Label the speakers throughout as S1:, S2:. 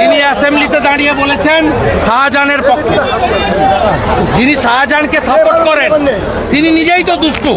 S1: তিনি অ্যাসেম্বলিতে দাঁড়িয়ে বলেছেন শাহজাহানের পক্ষে। যিনি শাহজাহানকে সাপোর্ট করেন তিনি নিজেই তো দুষ্টু।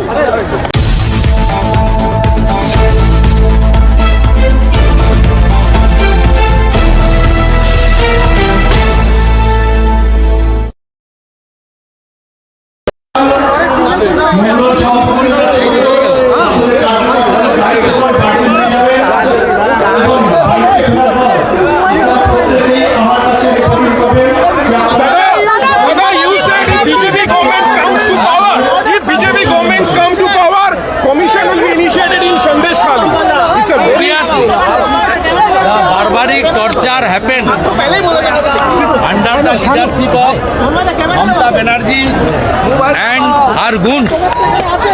S1: Leadership of Mamata Banerjee and her goons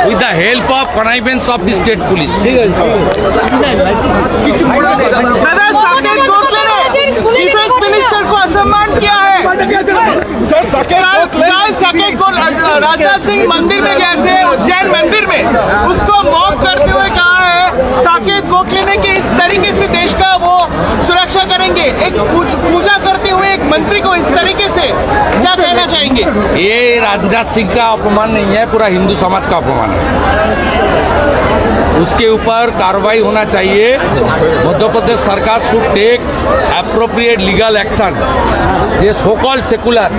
S1: with the help of connivance of the state police.
S2: दादा साकेत डिफेंस मिनिस्टर को असम्मान किया है. कल को राजनाथ सिंह मंदिर में गए थे उज्जैन मंदिर में। उसको मॉक करते हुए कहा है साकेत गोखले ने कि इस तरीके से देश का वो सुरक्षा करेंगे। एक पूजा एक मंत्री को इस तरीके से क्या कहना चाहेंगे
S1: ये राजनाथ सिंह का अपमान नहीं है पूरा हिंदू समाज का अपमान है उसके ऊपर कार्रवाई होना चाहिए मध्य प्रदेश सरकार should take appropriate legal action ये सो कॉल्ड सेकुलर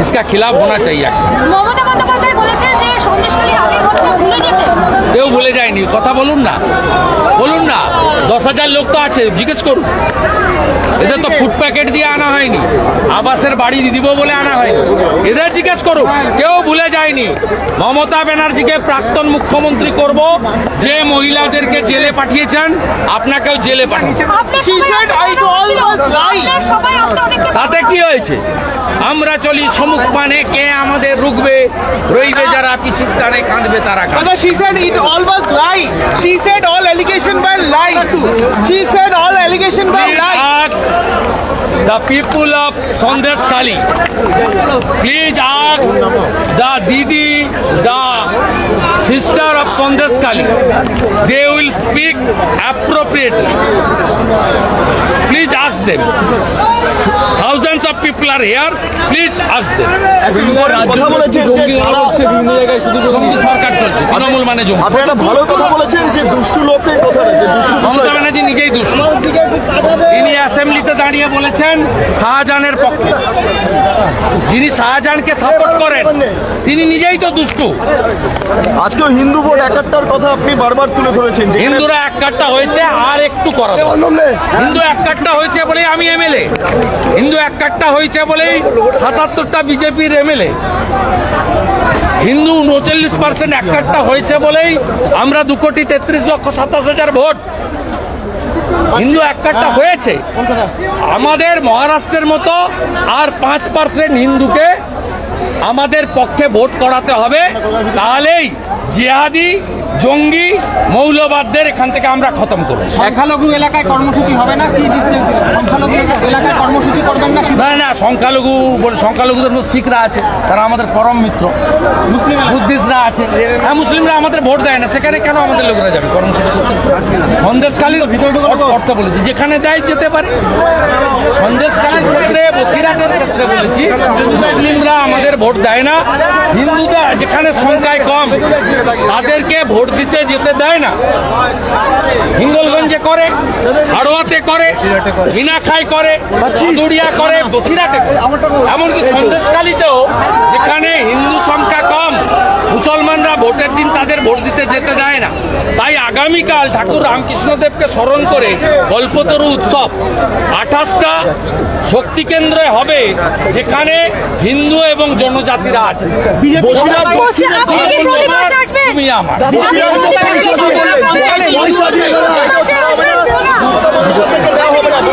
S1: इसका खिलाफ होना चाहिए एक्शन
S3: মমতা বন্দ্যোপাধ্যায় বলেছেন যে সন্দেশখালী আগের ঘটনা ভুলে যেতে
S1: কেউ ভুলে যায়নি কথা বলুন না বলুন না দশ হাজার লোক তো আছে, জিজ্ঞেস করুন। এদের তো ফুড প্যাকেট দিয়ে আনা হয়নি। আবাসের বাড়ি দিব বলে আনা হয়নি। এদের জিজ্ঞেস করুন। কেউ ভুলে যায়নি মমতা ব্যানার্জিকে প্রাক্তন মুখ্যমন্ত্রী করব। যে মহিলাদেরকে জেলে পাঠিয়েছেন আপনাকেও জেলে
S3: অনেককে
S1: তাতে কি হয়েছে? আমরা চলি সমুখ মানে কে আমাদের রুখবে? রইবে যারা পিছুর টানে কাঁদবে তারা
S2: दादा she said it all was lie. She said all allegation were lie. She said all allegation were lie.
S1: The people of Sandesh Kali. Please ask the Didi, the sister of Sandesh Kali. They will speak appropriately. Please ask them. Thousands of people are here. Please ask them.
S4: কথা বলেছেন যে যারা
S1: জঙ্গি সরকার চলছে তৃণমূল মানে জঙ্গি
S4: আপনি একটা ভালো কথা বলেছেন যে দুষ্টু লোকের কথাটা যে দুষ্টু
S1: মমতা
S4: বিষয়টা।
S1: ব্যানার্জি নিজেই দুষ্ট তিনি অ্যাসেম্বলিতে দাঁড়িয়ে বলেছেন শাহজাহানের পক্ষে। যিনি শাহজাহানকে সাপোর্ট করেন তিনি নিজেই তো দুষ্টু।
S4: আজকেও হিন্দু ভোট একাত্তর কথা আপনি বারবার তুলে ধরেছেন যে
S1: হিন্দুরা এক কাট্টা হয়েছে আর একটু করা হিন্দু এক কাট্টা হয়েছে বলেই আমি এমএলএ। হিন্দু এক কাট্টা হয়েছে বলেই সাতাত্তরটা বিজেপির এমএলএ। হিন্দু উনচল্লিশ পার্সেন্ট এক কাট্টা হয়েছে বলেই আমরা দু কোটি তেত্রিশ লক্ষ সাতাশ হাজার ভোট। হিন্দু এক কাট্টা হয়েছে। আমাদের মহারাষ্ট্রের মতো আর পাঁচ পার্সেন্ট হিন্দুকে আমাদের পক্ষে ভোট করাতে হবে তাহলেই জিহাদি জঙ্গি মৌলবাদদের এখান থেকে আমরা খতম করব।
S5: সংখ্যালঘু এলাকায় কর্মসূচি হবে না? কি সংখ্যালঘু এলাকায় কর্মসূচি করবেন না
S1: না না সংখ্যালঘু বলে সংখ্যালঘুদের মধ্যে শিখরা আছে তারা আমাদের পরম মিত্র। মুসলিম বুদ্ধিস্টরা আছে। হ্যাঁ মুসলিমরা আমাদের ভোট দেয় না সেখানে কেন আমাদের লোকেরা যাবে? কর্মসূচি সন্দেশকালীর করতে বলেছি যেখানে দেয় যেতে পারে। সন্দেশকালীর ক্ষেত্রে বসিরাটের ক্ষেত্রে বলেছি মুসলিমরা আমাদের ভোট দেয় না। হিন্দুরা যেখানে সংখ্যায় কম, তাদেরকে ভোট দিতে যেতে দেয় না। হিঙ্গলগঞ্জে করে, হাড়োয়াতে করে মিনাখাই করে দুড়িয়া করে, বসিরাতে এমনকি সন্দেশকালীতেও যেখানে হিন্দু সংখ্যা কম মুসলমানরা ভোটের দিন তাদের ভোট দিতে যেতে দেয় না। তাই আগামীকাল ঠাকুর রামকৃষ্ণদেবকে স্মরণ করে কল্পতরু উৎসব আঠাশটা শক্তি কেন্দ্রে হবে যেখানে হিন্দু এবং জনজাতিরা আছে? তুমি আমার।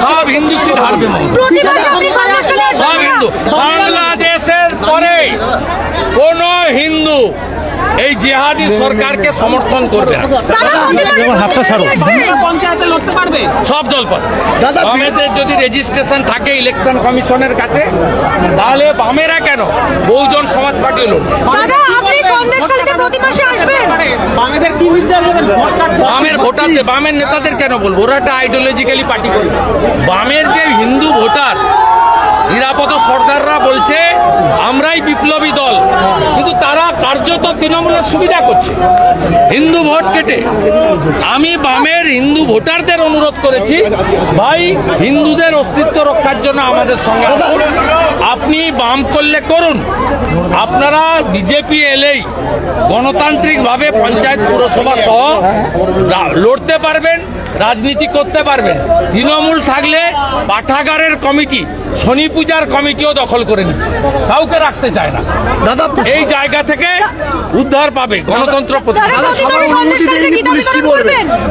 S1: সব হিন্দু সিট হারবে সব হিন্দু। বাংলাদেশের পরে কোন হিন্দু এই জেহাদি সরকারকে সমর্থন করবে সব দল বামেদের যদি রেজিস্ট্রেশন থাকে ইলেকশন কমিশনের কাছে তাহলে বামেরা কেন? বহুজন সমাজ পার্টি হলো
S3: দাদা আপনি সন্দেশখালীতে প্রতি মাসে আসবেন।
S5: বামেদের কি নির্দেশ দেবেন ভোট কাটতে
S1: বামের ভোটারদের বামের নেতাদের কেন বলব? ওরা একটা আইডিওলজিক্যালি পার্টি করবে। বামের যে হিন্দু ভোটার নিরাপদ সর্দাররা বলছে তৃণমূলের সুবিধা করছে। হিন্দু ভোট কেটে আমি বামের হিন্দু ভোটারদের অনুরোধ করেছি, ভাই, হিন্দুদের অস্তিত্ব রক্ষার জন্য আমাদের সঙ্গে আপনি বাম করলে করুন। আপনারা বিজেপি এলেই গণতান্ত্রিকভাবে পঞ্চায়েত পুরসভা সহ লড়তে পারবেন রাজনীতি করতে পারবেন। তৃণমূল থাকলে পাঠাগারের কমিটি শনি পূজার কমিটিও দখল করে নিচ্ছে। কাউকে রাখতে চায় না।
S4: দাদা
S1: এই জায়গা থেকে উদ্ধার পাবে গণতন্ত্র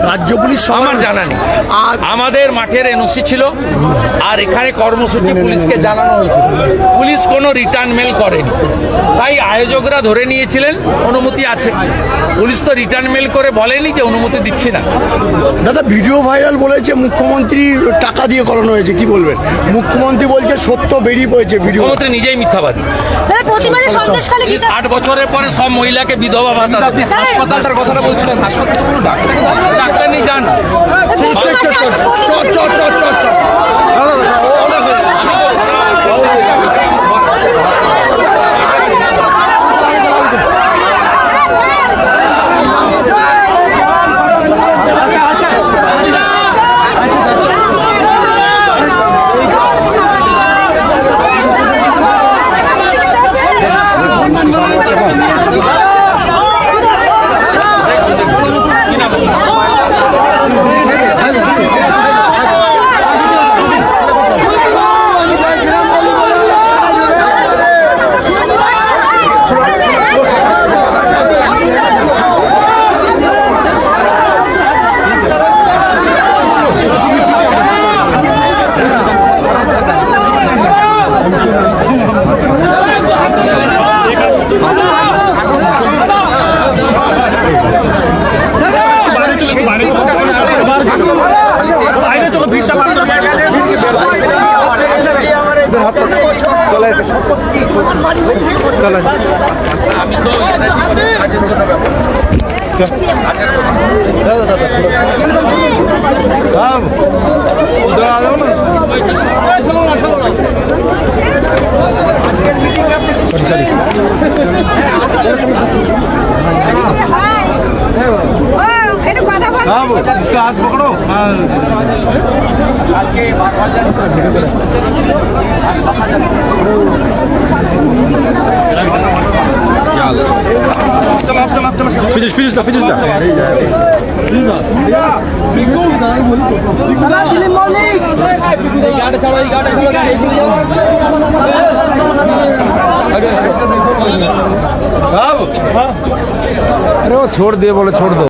S4: রাজ্য পুলিশ
S1: আমার জানা নেই।
S4: আর
S1: আমাদের মাঠের এনওসি ছিল আর এখানে কর্মসূচি পুলিশকে জানানো হয়েছিল। পুলিশ কোনো রিটার্ন মেল করেনি। তাই আয়োজকরা ধরে নিয়েছিলেন অনুমতি আছে। পুলিশ তো রিটার্ন মেল করে বলেনি যে অনুমতি দিচ্ছি না।
S4: দাদা ভিডিও ভাইরাল বলেছে মুখ্যমন্ত্রী টাকা দিয়ে করানো হয়েছে কি বলবেন? মুখ্যমন্ত্রী বলছে সত্য বেরিয়ে পড়েছে ভিডিও।
S1: মুখ্যমন্ত্রী নিজেই মিথ্যাবাদী। ষাট বছরের পরে সব মহিলাকে বিধবা ভাতা।
S3: হাসপাতালটার
S1: কথাটা বলছিলেন হাসপাতাল কোনো ডাক্তার ডাক্তার নেই যান। আমি তো কাজের জন্য ব্যাপার।
S3: একটু কথা বল
S1: কালকে বারবাজার
S6: अरे वो छोड़ दिए बोले छोड़ दो